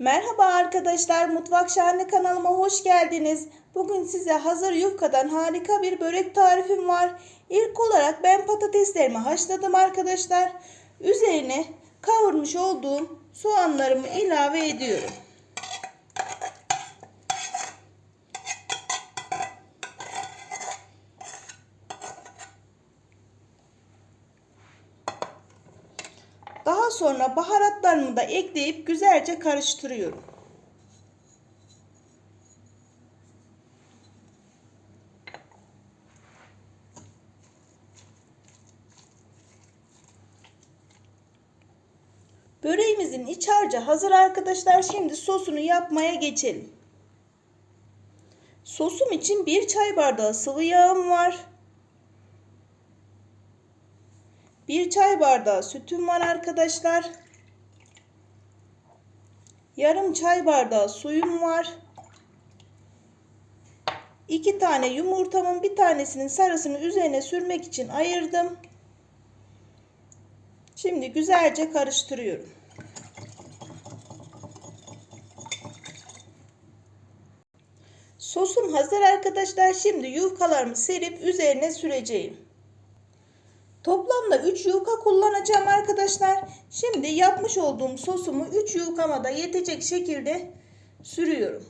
Merhaba arkadaşlar, Mutfak Şahane kanalıma hoş geldiniz. Bugün size hazır yufkadan harika bir börek tarifim var. İlk olarak ben patateslerimi haşladım arkadaşlar. Üzerine kavurmuş olduğum soğanlarımı ilave ediyorum. Daha sonra baharatlarımı da ekleyip güzelce karıştırıyorum. Böreğimizin iç harcı hazır arkadaşlar. Şimdi sosunu yapmaya geçelim. Sosum için bir çay bardağı sıvı yağım var. Bir çay bardağı sütüm var arkadaşlar. Yarım çay bardağı suyum var. İki tane yumurtamın bir tanesinin sarısını üzerine sürmek için ayırdım. Şimdi güzelce karıştırıyorum. Sosum hazır arkadaşlar. Şimdi yufkalarımı serip üzerine süreceğim. Toplamda 3 yufka kullanacağım arkadaşlar. Şimdi yapmış olduğum sosumu 3 yufkama da yetecek şekilde sürüyorum.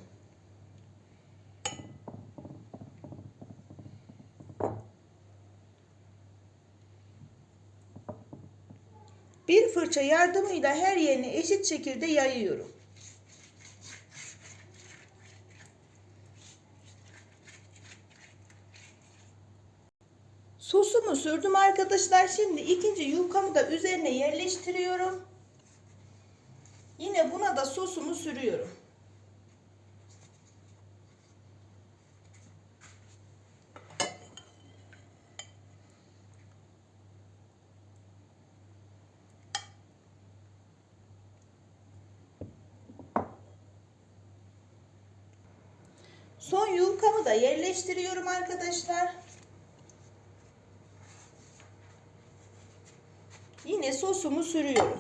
Bir fırça yardımıyla her yerine eşit şekilde yayıyorum. Sosumu sürdüm arkadaşlar. Şimdi ikinci yufkamı da üzerine yerleştiriyorum. Yine buna da sosumu sürüyorum. Son yufkamı da yerleştiriyorum arkadaşlar. Yine sosumu sürüyorum.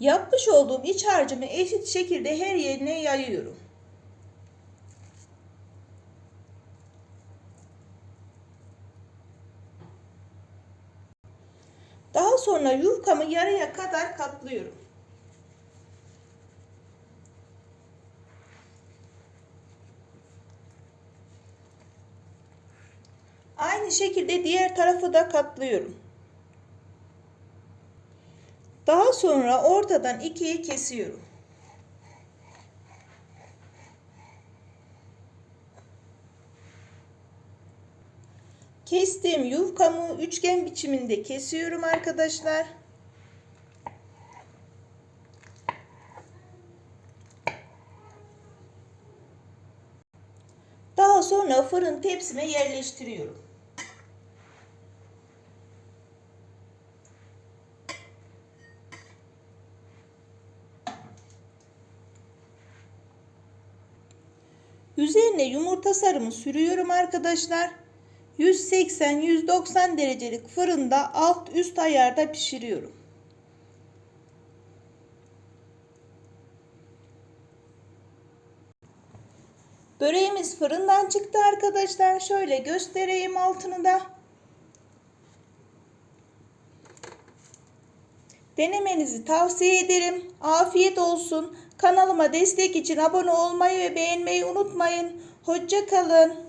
Yapmış olduğum iç harcımı eşit şekilde her yerine yayıyorum. Daha sonra yufkamı yarıya kadar katlıyorum. Aynı şekilde diğer tarafı da katlıyorum. Daha sonra ortadan ikiye kesiyorum. Kestiğim yufkamı üçgen biçiminde kesiyorum arkadaşlar. Daha sonra fırın tepsime yerleştiriyorum. Üzerine yumurta sarımı sürüyorum arkadaşlar. 180-190 derecelik fırında alt üst ayarda pişiriyorum. Böreğimiz fırından çıktı arkadaşlar. Şöyle göstereyim altını da. Denemenizi tavsiye ederim. Afiyet olsun. Kanalıma destek için abone olmayı ve beğenmeyi unutmayın. Hoşça kalın.